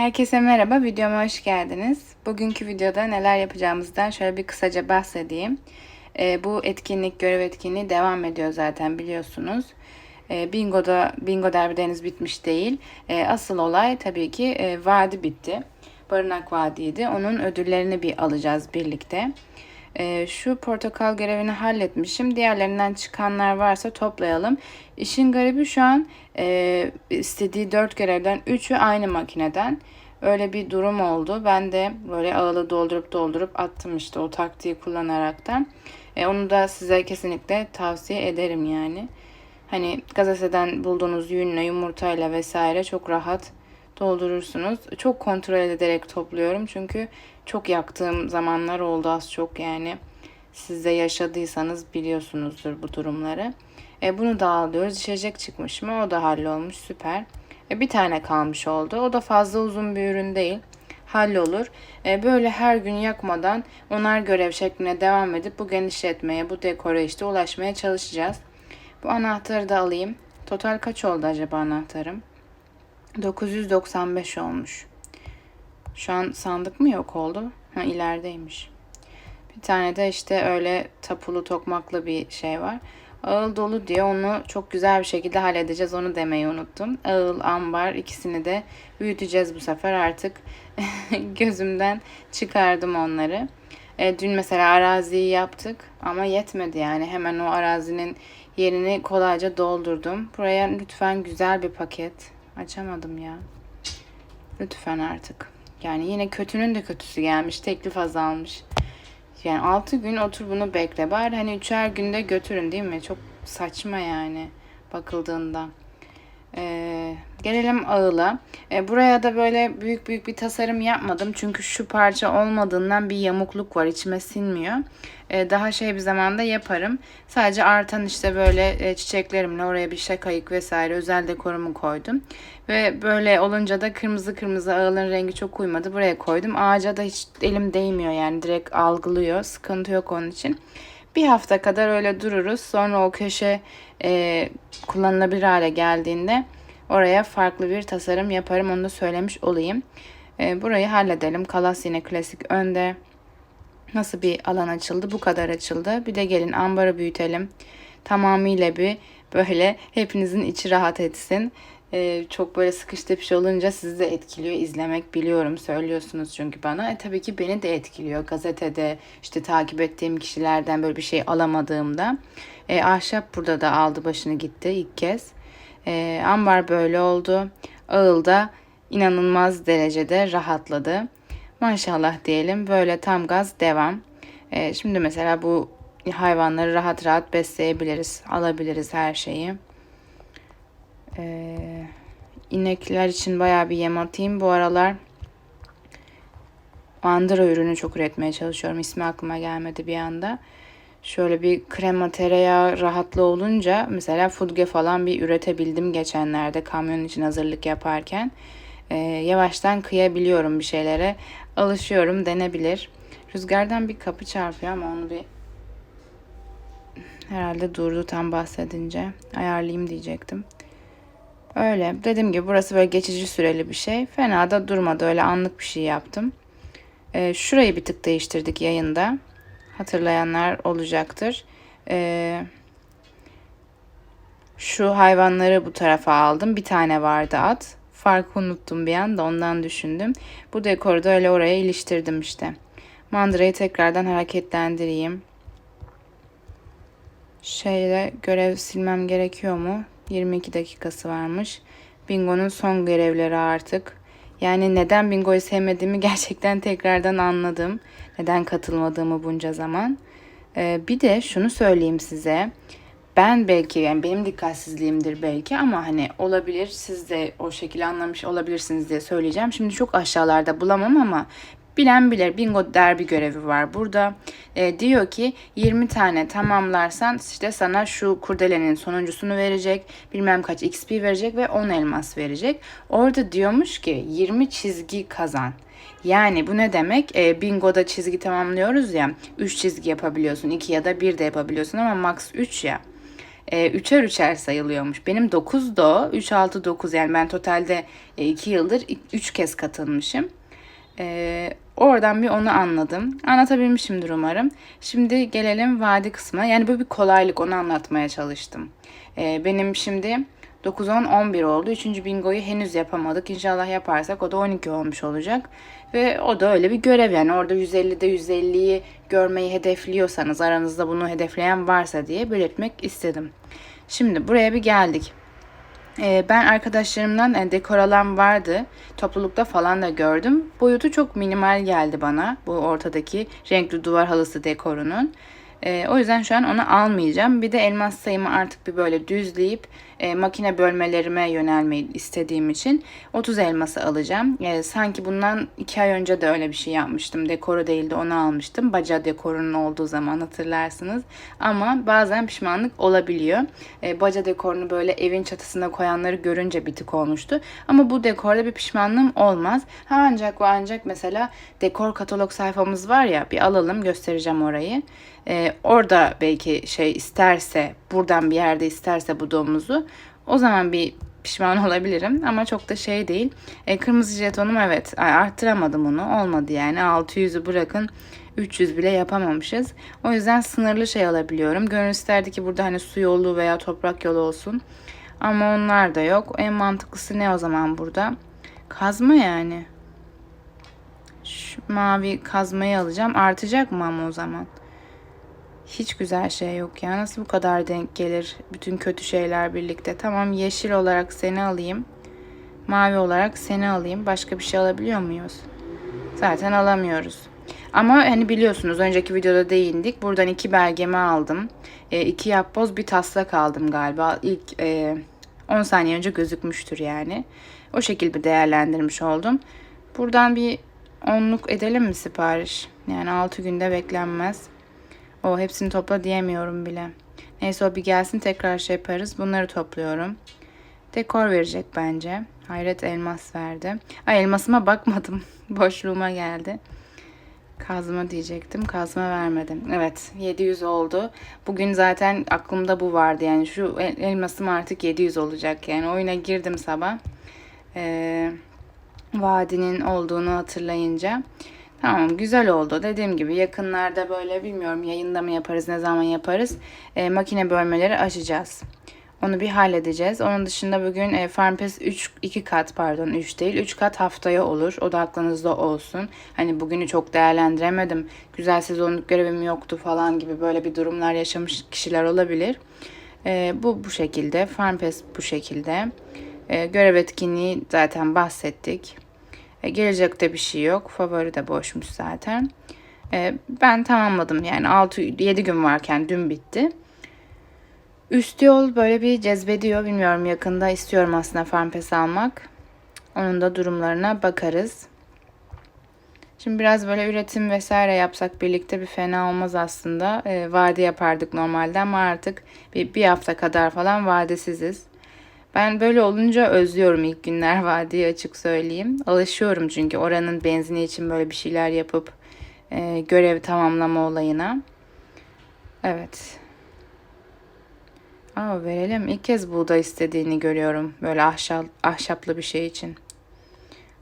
Herkese merhaba, videoma hoş geldiniz. Bugünkü videoda neler yapacağımızdan şöyle bir kısaca bahsedeyim. Ee, bu etkinlik, görev etkinliği devam ediyor zaten biliyorsunuz. Ee, Bingo'da, Bingo derbi henüz bitmiş değil. Ee, asıl olay tabii ki e, vadi bitti. Barınak Vadi'ydi. Onun ödüllerini bir alacağız birlikte. Ee, şu portakal görevini halletmişim. Diğerlerinden çıkanlar varsa toplayalım. İşin garibi şu an e, istediği dört görevden üçü aynı makineden. Öyle bir durum oldu. Ben de böyle ağılı doldurup doldurup attım işte o taktiği kullanaraktan. E, onu da size kesinlikle tavsiye ederim yani. Hani gazeteden bulduğunuz yünle, yumurtayla vesaire çok rahat doldurursunuz. Çok kontrol ederek topluyorum çünkü çok yaktığım zamanlar oldu az çok yani. Siz de yaşadıysanız biliyorsunuzdur bu durumları. E, bunu da alıyoruz. İçecek çıkmış mı? O da hallolmuş. Süper. E, bir tane kalmış oldu. O da fazla uzun bir ürün değil. Hallolur. E, böyle her gün yakmadan onar görev şekline devam edip bu genişletmeye, bu dekora işte ulaşmaya çalışacağız. Bu anahtarı da alayım. Total kaç oldu acaba anahtarım? 995 olmuş. Şu an sandık mı yok oldu? Ha ilerideymiş. Bir tane de işte öyle tapulu tokmaklı bir şey var. Ağıl dolu diye onu çok güzel bir şekilde halledeceğiz. Onu demeyi unuttum. Ağıl, ambar ikisini de büyüteceğiz bu sefer artık. Gözümden çıkardım onları. E, dün mesela araziyi yaptık ama yetmedi yani. Hemen o arazinin yerini kolayca doldurdum. Buraya lütfen güzel bir paket. Açamadım ya. Lütfen artık. Yani yine kötünün de kötüsü gelmiş. Teklif azalmış. Yani 6 gün otur bunu bekle. Bari hani üçer günde götürün değil mi? Çok saçma yani bakıldığında. Ee, gelelim ağıla. Ee, buraya da böyle büyük büyük bir tasarım yapmadım. Çünkü şu parça olmadığından bir yamukluk var. içime sinmiyor. Ee, daha şey bir zamanda yaparım. Sadece artan işte böyle e, çiçeklerimle oraya bir şakayık vesaire özel dekorumu koydum. Ve böyle olunca da kırmızı kırmızı ağılın rengi çok uymadı. Buraya koydum. Ağaca da hiç elim değmiyor yani direkt algılıyor. Sıkıntı yok onun için. Bir hafta kadar öyle dururuz. Sonra o köşe e, kullanılabilir hale geldiğinde oraya farklı bir tasarım yaparım. Onu da söylemiş olayım. E, burayı halledelim. Kalas yine klasik önde. Nasıl bir alan açıldı? Bu kadar açıldı. Bir de gelin ambarı büyütelim. Tamamıyla bir böyle hepinizin içi rahat etsin. Ee, çok böyle sıkış tepiş olunca sizi de etkiliyor izlemek biliyorum söylüyorsunuz çünkü bana. E, tabii ki beni de etkiliyor gazetede işte takip ettiğim kişilerden böyle bir şey alamadığımda. E, ahşap burada da aldı başını gitti ilk kez. E, ambar böyle oldu. Ağılda inanılmaz derecede rahatladı. Maşallah diyelim böyle tam gaz devam. E, şimdi mesela bu hayvanları rahat rahat besleyebiliriz. Alabiliriz her şeyi. Ee, inekler için bayağı bir yem atayım. Bu aralar mandıra ürünü çok üretmeye çalışıyorum. İsmi aklıma gelmedi bir anda. Şöyle bir krema tereyağı rahatlı olunca mesela fudge falan bir üretebildim geçenlerde kamyon için hazırlık yaparken. Ee, yavaştan kıyabiliyorum bir şeylere. Alışıyorum denebilir. Rüzgardan bir kapı çarpıyor ama onu bir herhalde durdu tam bahsedince. Ayarlayayım diyecektim. Öyle. Dediğim gibi burası böyle geçici süreli bir şey. Fena da durmadı. Öyle anlık bir şey yaptım. Ee, şurayı bir tık değiştirdik yayında. Hatırlayanlar olacaktır. Ee, şu hayvanları bu tarafa aldım. Bir tane vardı at. Farkı unuttum bir anda ondan düşündüm. Bu dekoru da öyle oraya iliştirdim işte. Mandırayı tekrardan hareketlendireyim. Şeyle görev silmem gerekiyor mu? 22 dakikası varmış. Bingo'nun son görevleri artık. Yani neden Bingo'yu sevmediğimi gerçekten tekrardan anladım. Neden katılmadığımı bunca zaman. Ee, bir de şunu söyleyeyim size. Ben belki yani benim dikkatsizliğimdir belki ama hani olabilir siz de o şekilde anlamış olabilirsiniz diye söyleyeceğim. Şimdi çok aşağılarda bulamam ama Bilen bilir bingo derbi görevi var burada. E, diyor ki 20 tane tamamlarsan işte sana şu kurdelenin sonuncusunu verecek. Bilmem kaç XP verecek ve 10 elmas verecek. Orada diyormuş ki 20 çizgi kazan. Yani bu ne demek? E, bingo'da çizgi tamamlıyoruz ya. 3 çizgi yapabiliyorsun. 2 ya da 1 de yapabiliyorsun ama max 3 ya. E, üçer üçer sayılıyormuş. Benim 9 da o. 3, 6, 9 yani ben totalde 2 yıldır 3 kez katılmışım. E, oradan bir onu anladım. Anlatabilmişimdir umarım. Şimdi gelelim vadi kısmına. Yani bu bir kolaylık onu anlatmaya çalıştım. E, benim şimdi 9, 10, 11 oldu. Üçüncü bingoyu henüz yapamadık. İnşallah yaparsak o da 12 olmuş olacak. Ve o da öyle bir görev yani orada 150'de 150'yi görmeyi hedefliyorsanız aranızda bunu hedefleyen varsa diye belirtmek istedim. Şimdi buraya bir geldik. Ee, ben arkadaşlarımdan yani dekor alan vardı. Toplulukta falan da gördüm. Boyutu çok minimal geldi bana. Bu ortadaki renkli duvar halısı dekorunun. Ee, o yüzden şu an onu almayacağım. Bir de elmas sayımı artık bir böyle düzleyip e, makine bölmelerime yönelmeyi istediğim için 30 elması alacağım. E, sanki bundan 2 ay önce de öyle bir şey yapmıştım. Dekoru değildi onu almıştım. Baca dekorunun olduğu zaman hatırlarsınız. Ama bazen pişmanlık olabiliyor. E, baca dekorunu böyle evin çatısına koyanları görünce bitik olmuştu. Ama bu dekorda bir pişmanlığım olmaz. Ha ancak ve ancak mesela dekor katalog sayfamız var ya bir alalım göstereceğim orayı. E, orada belki şey isterse buradan bir yerde isterse bu domuzu o zaman bir pişman olabilirim ama çok da şey değil. E, kırmızı jetonum evet arttıramadım onu olmadı yani 600'ü bırakın 300 bile yapamamışız. O yüzden sınırlı şey alabiliyorum. Gönül isterdi ki burada hani su yolu veya toprak yolu olsun. Ama onlar da yok. En mantıklısı ne o zaman burada? Kazma yani. Şu mavi kazmayı alacağım. Artacak mı ama o zaman? Hiç güzel şey yok ya. Nasıl bu kadar denk gelir bütün kötü şeyler birlikte? Tamam yeşil olarak seni alayım. Mavi olarak seni alayım. Başka bir şey alabiliyor muyuz? Zaten alamıyoruz. Ama hani biliyorsunuz önceki videoda değindik. Buradan iki belgemi aldım. E, iki yapboz bir taslak aldım galiba. İlk e, 10 saniye önce gözükmüştür yani. O şekilde değerlendirmiş oldum. Buradan bir onluk edelim mi sipariş? Yani 6 günde beklenmez. O hepsini topla diyemiyorum bile. Neyse o bir gelsin tekrar şey yaparız. Bunları topluyorum. Dekor verecek bence. Hayret elmas verdi. Ay elmasıma bakmadım. Boşluğuma geldi. Kazma diyecektim. Kazma vermedim. Evet 700 oldu. Bugün zaten aklımda bu vardı. Yani şu elmasım artık 700 olacak. Yani oyuna girdim sabah. Ee, vadinin olduğunu hatırlayınca. Tamam güzel oldu. Dediğim gibi yakınlarda böyle bilmiyorum yayında mı yaparız ne zaman yaparız. E, makine bölmeleri açacağız. Onu bir halledeceğiz. Onun dışında bugün e, FarmPass 3 2 kat pardon 3 değil 3 kat haftaya olur. O da aklınızda olsun. Hani bugünü çok değerlendiremedim. Güzel sezonluk görevim yoktu falan gibi böyle bir durumlar yaşamış kişiler olabilir. E, bu bu şekilde. FarmPass bu şekilde. E, görev etkinliği zaten bahsettik. E, gelecekte bir şey yok. Favori de boşmuş zaten. E, ben tamamladım yani 6-7 gün varken dün bitti. Üst yol böyle bir cezbediyor. Bilmiyorum yakında istiyorum aslında farm pass almak. Onun da durumlarına bakarız. Şimdi biraz böyle üretim vesaire yapsak birlikte bir fena olmaz aslında. E, vade yapardık normalde ama artık bir, bir hafta kadar falan vadesiziz. Ben böyle olunca özlüyorum ilk günler vadiyi açık söyleyeyim. Alışıyorum çünkü oranın benzini için böyle bir şeyler yapıp e, görev tamamlama olayına. Evet. Aa verelim. İlk kez buğday istediğini görüyorum. Böyle ahşap, ahşaplı bir şey için.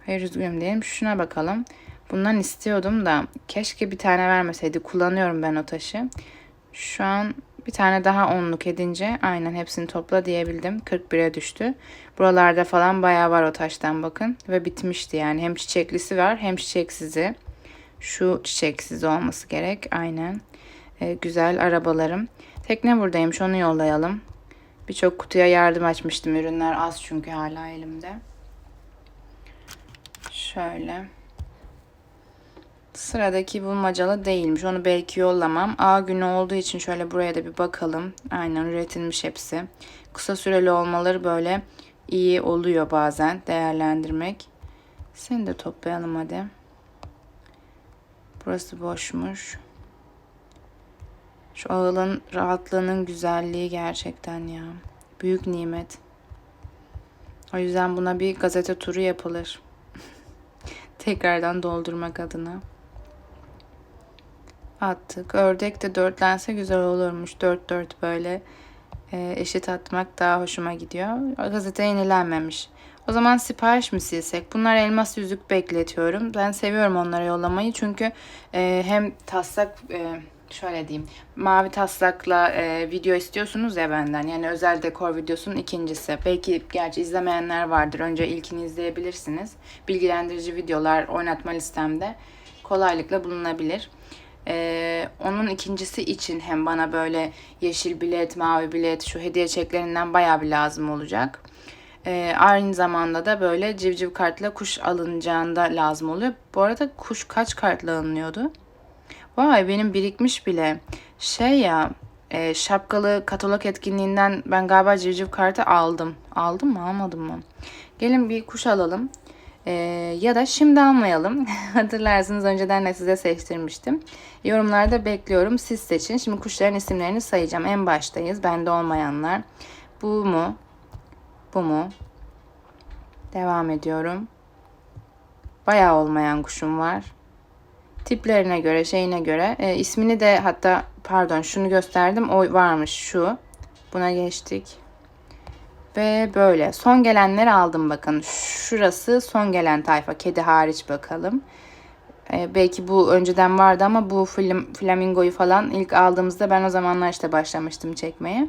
Hayır üzgünüm diyelim. Şuna bakalım. Bundan istiyordum da keşke bir tane vermeseydi. Kullanıyorum ben o taşı. Şu an bir tane daha onluk edince aynen hepsini topla diyebildim. 41'e düştü. Buralarda falan bayağı var o taştan bakın. Ve bitmişti yani. Hem çiçeklisi var hem çiçeksizi. Şu çiçeksiz olması gerek. Aynen. Ee, güzel arabalarım. Tekne buradaymış onu yollayalım. Birçok kutuya yardım açmıştım. Ürünler az çünkü hala elimde. Şöyle. Sıradaki bulmacalı değilmiş. Onu belki yollamam. A günü olduğu için şöyle buraya da bir bakalım. Aynen üretilmiş hepsi. Kısa süreli olmaları böyle iyi oluyor bazen değerlendirmek. Seni de toplayalım hadi. Burası boşmuş. Şu ağılın rahatlığının güzelliği gerçekten ya. Büyük nimet. O yüzden buna bir gazete turu yapılır. Tekrardan doldurmak adına attık. Ördek de dörtlense güzel olurmuş. Dört dört böyle e, eşit atmak daha hoşuma gidiyor. Gazete yenilenmemiş. O zaman sipariş mi silsek? Bunlar elmas yüzük bekletiyorum. Ben seviyorum onlara yollamayı çünkü e, hem taslak e, şöyle diyeyim mavi taslakla e, video istiyorsunuz ya benden yani özel dekor videosunun ikincisi belki gerçi izlemeyenler vardır önce ilkini izleyebilirsiniz bilgilendirici videolar oynatma listemde kolaylıkla bulunabilir. Ee, onun ikincisi için hem bana böyle yeşil bilet, mavi bilet, şu hediye çeklerinden bayağı bir lazım olacak. Ee, aynı zamanda da böyle civciv kartla kuş alınacağında lazım oluyor. Bu arada kuş kaç kartla alınıyordu? Vay benim birikmiş bile. Şey ya e, şapkalı katalog etkinliğinden ben galiba civciv kartı aldım. Aldım mı almadım mı? Gelin bir kuş alalım. E, ya da şimdi almayalım. Hatırlarsınız önceden de size seçtirmiştim. Yorumlarda bekliyorum. Siz seçin. Şimdi kuşların isimlerini sayacağım. En baştayız. Bende olmayanlar. Bu mu? Bu mu? Devam ediyorum. Bayağı olmayan kuşum var tiplerine göre şeyine göre e, ismini de hatta pardon şunu gösterdim o varmış şu buna geçtik ve böyle son gelenleri aldım bakın şurası son gelen tayfa kedi hariç bakalım e, belki bu önceden vardı ama bu flam, flamingoyu falan ilk aldığımızda ben o zamanlar işte başlamıştım çekmeye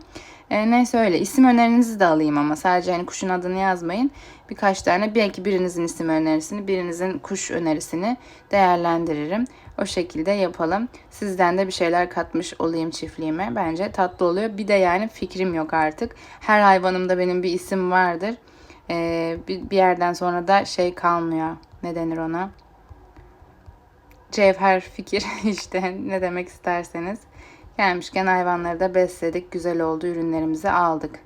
e, neyse öyle. İsim önerinizi de alayım ama sadece hani kuşun adını yazmayın. Birkaç tane belki birinizin isim önerisini, birinizin kuş önerisini değerlendiririm. O şekilde yapalım. Sizden de bir şeyler katmış olayım çiftliğime. Bence tatlı oluyor. Bir de yani fikrim yok artık. Her hayvanımda benim bir isim vardır. Ee, bir, yerden sonra da şey kalmıyor. Ne denir ona? Cevher fikir işte ne demek isterseniz. Gelmişken hayvanları da besledik. Güzel oldu. Ürünlerimizi aldık.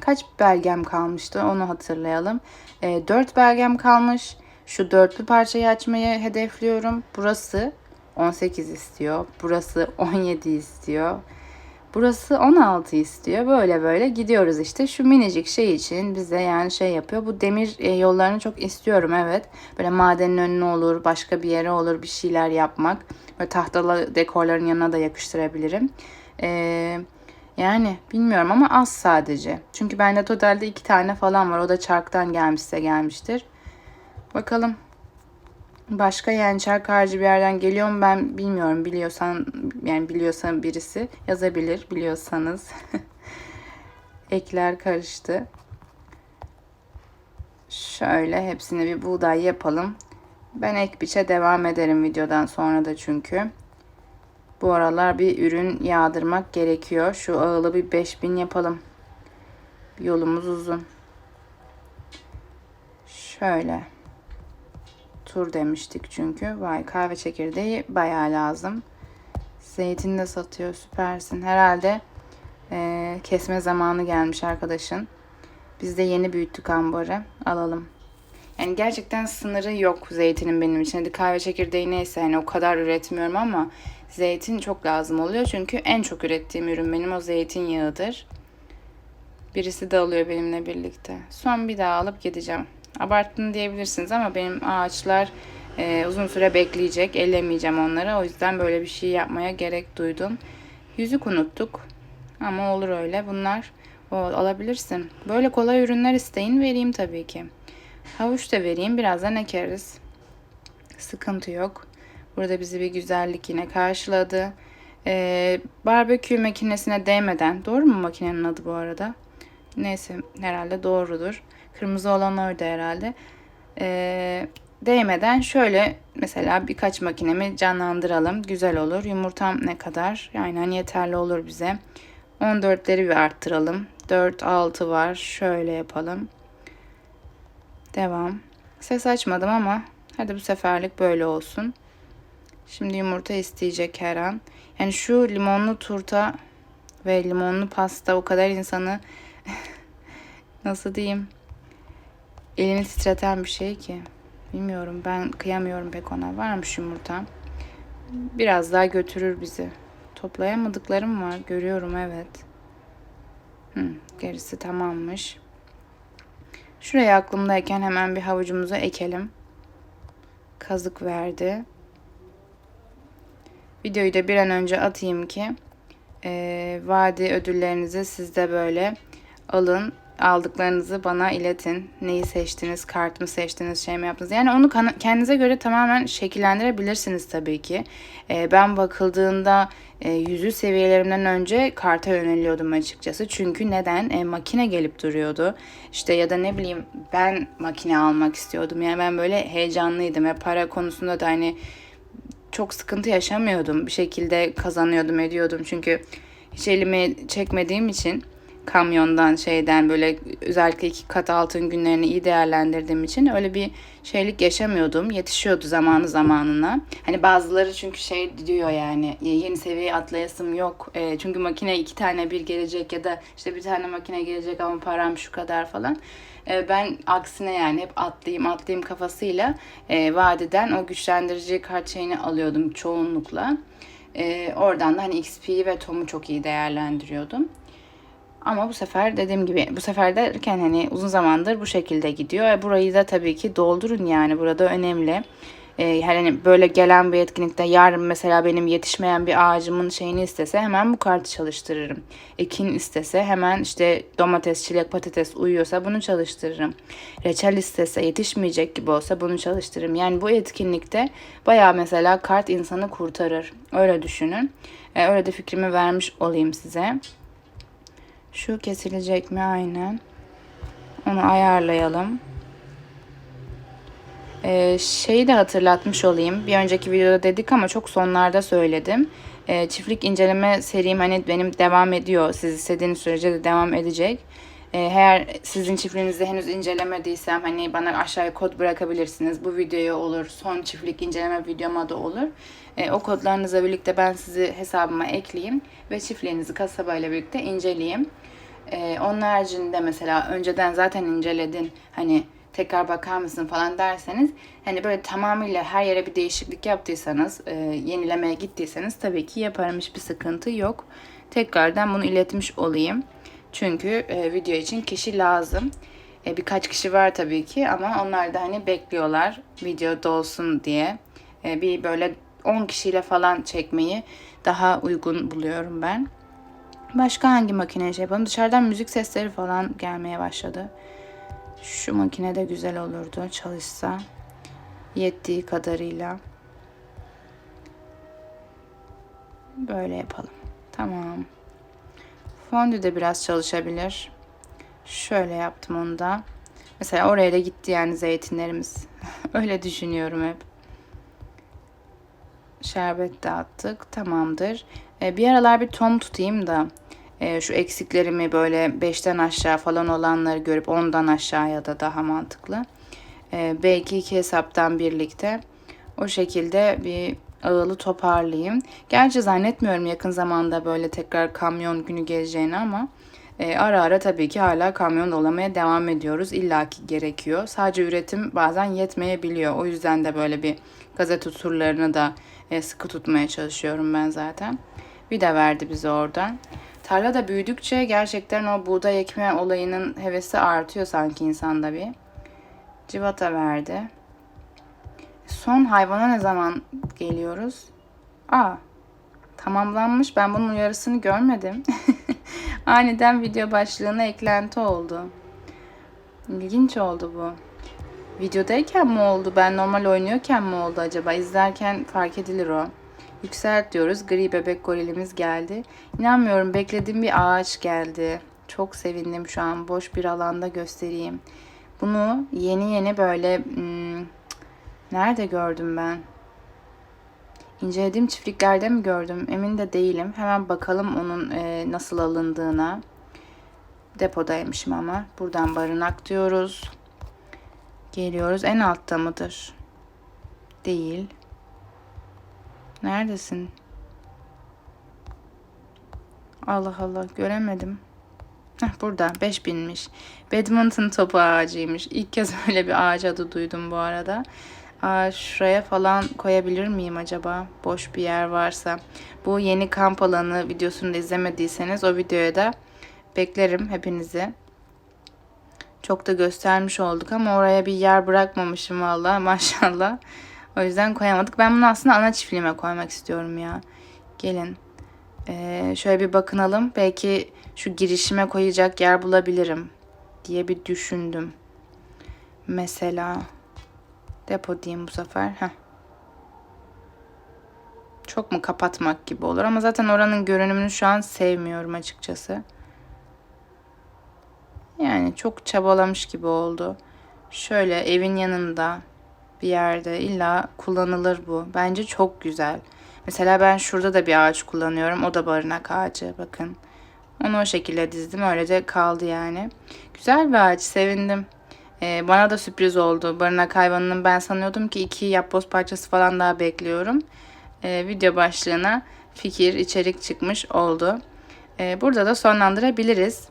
Kaç belgem kalmıştı onu hatırlayalım. E, 4 belgem kalmış. Şu dörtlü parçayı açmayı hedefliyorum. Burası 18 istiyor. Burası 17 istiyor. Burası 16 istiyor. Böyle böyle gidiyoruz işte. Şu minicik şey için bize yani şey yapıyor. Bu demir e, yollarını çok istiyorum evet. Böyle madenin önüne olur, başka bir yere olur bir şeyler yapmak. Böyle tahtalı dekorların yanına da yakıştırabilirim. Ee, yani bilmiyorum ama az sadece. Çünkü bende totalde iki tane falan var. O da çarktan gelmişse gelmiştir. Bakalım. Başka yani çark harcı bir yerden geliyor mu ben bilmiyorum. Biliyorsan yani biliyorsan birisi yazabilir biliyorsanız. Ekler karıştı. Şöyle hepsini bir buğday yapalım. Ben ek biçe devam ederim videodan sonra da çünkü. Bu aralar bir ürün yağdırmak gerekiyor. Şu ağılı bir 5000 yapalım. Yolumuz uzun. Şöyle. Tur demiştik çünkü. Vay kahve çekirdeği bayağı lazım. Zeytin de satıyor süpersin. Herhalde e, kesme zamanı gelmiş arkadaşın. Biz de yeni büyüttük ambarı. Alalım. Yani gerçekten sınırı yok zeytinin benim için. Hadi kahve çekirdeği neyse hani o kadar üretmiyorum ama zeytin çok lazım oluyor. Çünkü en çok ürettiğim ürün benim o zeytinyağıdır. Birisi de alıyor benimle birlikte. Son bir daha alıp gideceğim. Abarttın diyebilirsiniz ama benim ağaçlar e, uzun süre bekleyecek. Ellemeyeceğim onları. O yüzden böyle bir şey yapmaya gerek duydum. Yüzük unuttuk. Ama olur öyle. Bunlar o, alabilirsin. Böyle kolay ürünler isteyin vereyim tabii ki. Havuç da vereyim. Birazdan ekeriz. Sıkıntı yok. Burada bizi bir güzellik yine karşıladı. Ee, barbekü makinesine değmeden. Doğru mu makinenin adı bu arada? Neyse herhalde doğrudur. Kırmızı olan oydu herhalde. Ee, değmeden şöyle mesela birkaç makinemi canlandıralım. Güzel olur. Yumurtam ne kadar? Yani hani yeterli olur bize. 14'leri bir arttıralım. 4, 6 var. Şöyle yapalım. Devam. Ses açmadım ama hadi bu seferlik böyle olsun. Şimdi yumurta isteyecek her an. Yani şu limonlu turta ve limonlu pasta o kadar insanı nasıl diyeyim elini titreten bir şey ki. Bilmiyorum ben kıyamıyorum pek ona. Varmış yumurta. Biraz daha götürür bizi. Toplayamadıklarım var. Görüyorum evet. Hı, gerisi tamammış. Şuraya aklımdayken hemen bir havucumuzu ekelim. Kazık verdi. Videoyu da bir an önce atayım ki e, vadi ödüllerinizi siz de böyle alın. Aldıklarınızı bana iletin. Neyi seçtiniz, kart mı seçtiniz, şey mi yaptınız? Yani onu kendinize göre tamamen şekillendirebilirsiniz tabii ki. E, ben bakıldığında e, yüzü seviyelerimden önce karta yöneliyordum açıkçası. Çünkü neden? E, makine gelip duruyordu. İşte ya da ne bileyim ben makine almak istiyordum. Yani ben böyle heyecanlıydım. ve para konusunda da hani çok sıkıntı yaşamıyordum. Bir şekilde kazanıyordum, ediyordum. Çünkü hiç elimi çekmediğim için kamyondan şeyden böyle özellikle iki kat altın günlerini iyi değerlendirdiğim için öyle bir şeylik yaşamıyordum. Yetişiyordu zamanı zamanına. Hani bazıları çünkü şey diyor yani yeni seviyeye atlayasım yok. E, çünkü makine iki tane bir gelecek ya da işte bir tane makine gelecek ama param şu kadar falan. E, ben aksine yani hep atlayayım atlayayım kafasıyla e, vadeden o güçlendirici kart şeyini alıyordum çoğunlukla. E, oradan da hani XP'yi ve TOM'u çok iyi değerlendiriyordum. Ama bu sefer dediğim gibi bu sefer derken hani uzun zamandır bu şekilde gidiyor. E, burayı da tabii ki doldurun yani burada önemli. E, hani böyle gelen bir etkinlikte yarın mesela benim yetişmeyen bir ağacımın şeyini istese hemen bu kartı çalıştırırım. Ekin istese hemen işte domates, çilek, patates uyuyorsa bunu çalıştırırım. Reçel istese yetişmeyecek gibi olsa bunu çalıştırırım. Yani bu etkinlikte baya mesela kart insanı kurtarır. Öyle düşünün. E, öyle de fikrimi vermiş olayım size. Şu kesilecek mi? Aynen. Onu ayarlayalım. Ee, şeyi de hatırlatmış olayım. Bir önceki videoda dedik ama çok sonlarda söyledim. Ee, çiftlik inceleme serim hani benim devam ediyor. Siz istediğiniz sürece de devam edecek. Ee, eğer sizin çiftliğinizde henüz incelemediysem hani bana aşağıya kod bırakabilirsiniz. Bu videoya olur. Son çiftlik inceleme videoma da olur. Ee, o kodlarınızla birlikte ben sizi hesabıma ekleyeyim ve çiftliğinizi kasabayla birlikte inceleyeyim. Ee, onun haricinde mesela önceden zaten inceledin hani tekrar bakar mısın falan derseniz hani böyle tamamıyla her yere bir değişiklik yaptıysanız e, yenilemeye gittiyseniz tabii ki yaparım hiçbir sıkıntı yok. Tekrardan bunu iletmiş olayım. Çünkü e, video için kişi lazım. E, birkaç kişi var tabii ki ama onlar da hani bekliyorlar video dolsun diye. E, bir böyle 10 kişiyle falan çekmeyi daha uygun buluyorum ben. Başka hangi makine şey yapalım? Dışarıdan müzik sesleri falan gelmeye başladı. Şu makine de güzel olurdu çalışsa. Yettiği kadarıyla. Böyle yapalım. Tamam. Fondü de biraz çalışabilir. Şöyle yaptım onu da. Mesela oraya da gitti yani zeytinlerimiz. Öyle düşünüyorum hep. Şerbet de attık. Tamamdır. Ee, bir aralar bir tom tutayım da e, şu eksiklerimi böyle 5'ten aşağı falan olanları görüp 10'dan aşağıya da daha mantıklı. E, belki iki hesaptan birlikte o şekilde bir ağılı toparlayayım. Gerçi zannetmiyorum yakın zamanda böyle tekrar kamyon günü geleceğini ama e, ara ara tabii ki hala kamyon dolamaya devam ediyoruz. İlla ki gerekiyor. Sadece üretim bazen yetmeyebiliyor. O yüzden de böyle bir gazete turlarını da e, sıkı tutmaya çalışıyorum ben zaten. Bir de verdi bize oradan. Tarla da büyüdükçe gerçekten o buğday ekme olayının hevesi artıyor sanki insanda bir. Civata verdi. Son hayvana ne zaman geliyoruz? Aa, tamamlanmış. Ben bunun uyarısını görmedim. Aniden video başlığına eklenti oldu. İlginç oldu bu. Videodayken mi oldu? Ben normal oynuyorken mi oldu acaba? İzlerken fark edilir o. Yükselt diyoruz. Gri bebek gorilimiz geldi. İnanmıyorum beklediğim bir ağaç geldi. Çok sevindim şu an. Boş bir alanda göstereyim. Bunu yeni yeni böyle hmm, nerede gördüm ben? İncelediğim çiftliklerde mi gördüm? Emin de değilim. Hemen bakalım onun e, nasıl alındığına. Depodaymışım ama. Buradan barınak diyoruz. Geliyoruz. En altta mıdır? Değil. Neredesin? Allah Allah göremedim. Heh, burada 5000'miş. Badminton topu ağacıymış. İlk kez öyle bir ağaç adı duydum bu arada. Aa, şuraya falan koyabilir miyim acaba? Boş bir yer varsa. Bu yeni kamp alanı videosunu da izlemediyseniz o videoya da beklerim hepinizi. Çok da göstermiş olduk ama oraya bir yer bırakmamışım valla maşallah. O yüzden koyamadık. Ben bunu aslında ana çiftliğime koymak istiyorum ya. Gelin. Ee, şöyle bir bakınalım. Belki şu girişime koyacak yer bulabilirim diye bir düşündüm. Mesela depo diyeyim bu sefer. Heh. Çok mu kapatmak gibi olur ama zaten oranın görünümünü şu an sevmiyorum açıkçası. Yani çok çabalamış gibi oldu. Şöyle evin yanında bir yerde illa kullanılır bu. Bence çok güzel. Mesela ben şurada da bir ağaç kullanıyorum. O da barınak ağacı bakın. Onu o şekilde dizdim. Öylece kaldı yani. Güzel bir ağaç. Sevindim. Ee, bana da sürpriz oldu. Barınak hayvanının ben sanıyordum ki iki yapboz parçası falan daha bekliyorum. Ee, video başlığına fikir, içerik çıkmış oldu. Ee, burada da sonlandırabiliriz.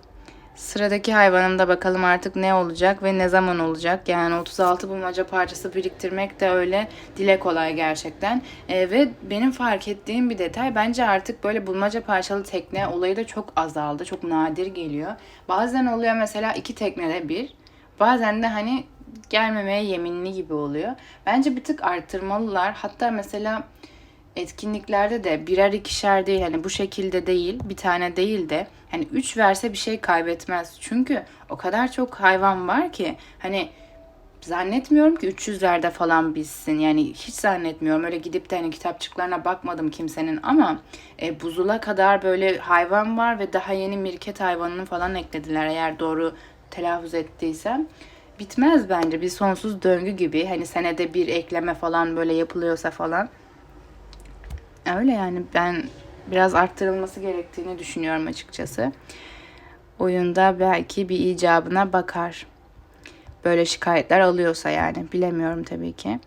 Sıradaki hayvanımda bakalım artık ne olacak ve ne zaman olacak. Yani 36 bulmaca parçası biriktirmek de öyle dile kolay gerçekten. Ee, ve benim fark ettiğim bir detay bence artık böyle bulmaca parçalı tekne olayı da çok azaldı. Çok nadir geliyor. Bazen oluyor mesela iki teknede bir. Bazen de hani gelmemeye yeminli gibi oluyor. Bence bir tık arttırmalılar. Hatta mesela etkinliklerde de birer ikişer değil hani bu şekilde değil bir tane değil de hani üç verse bir şey kaybetmez. Çünkü o kadar çok hayvan var ki hani zannetmiyorum ki 300'lerde falan bitsin. Yani hiç zannetmiyorum. Öyle gidip de hani kitapçıklarına bakmadım kimsenin ama e, buzula kadar böyle hayvan var ve daha yeni mirket hayvanını falan eklediler eğer doğru telaffuz ettiysem. Bitmez bence bir sonsuz döngü gibi. Hani senede bir ekleme falan böyle yapılıyorsa falan. Öyle yani ben biraz arttırılması gerektiğini düşünüyorum açıkçası. Oyunda belki bir icabına bakar. Böyle şikayetler alıyorsa yani bilemiyorum tabii ki.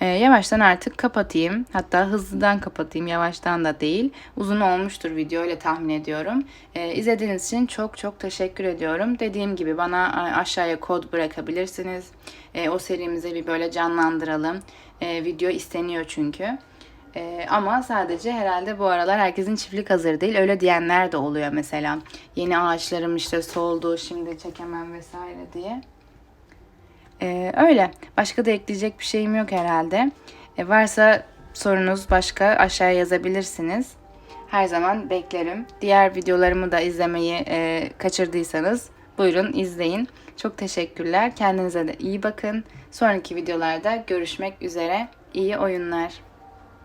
Ee, yavaştan artık kapatayım. Hatta hızlıdan kapatayım. Yavaştan da değil. Uzun olmuştur video öyle tahmin ediyorum. Ee, izlediğiniz için çok çok teşekkür ediyorum. Dediğim gibi bana aşağıya kod bırakabilirsiniz. Ee, o serimize bir böyle canlandıralım. Ee, video isteniyor çünkü. Ee, ama sadece herhalde bu aralar herkesin çiftlik hazır değil. Öyle diyenler de oluyor mesela. Yeni ağaçlarım işte soldu şimdi çekemem vesaire diye. Ee, öyle. Başka da ekleyecek bir şeyim yok herhalde. Ee, varsa sorunuz başka aşağıya yazabilirsiniz. Her zaman beklerim. Diğer videolarımı da izlemeyi e, kaçırdıysanız buyurun izleyin. Çok teşekkürler. Kendinize de iyi bakın. Sonraki videolarda görüşmek üzere. İyi oyunlar.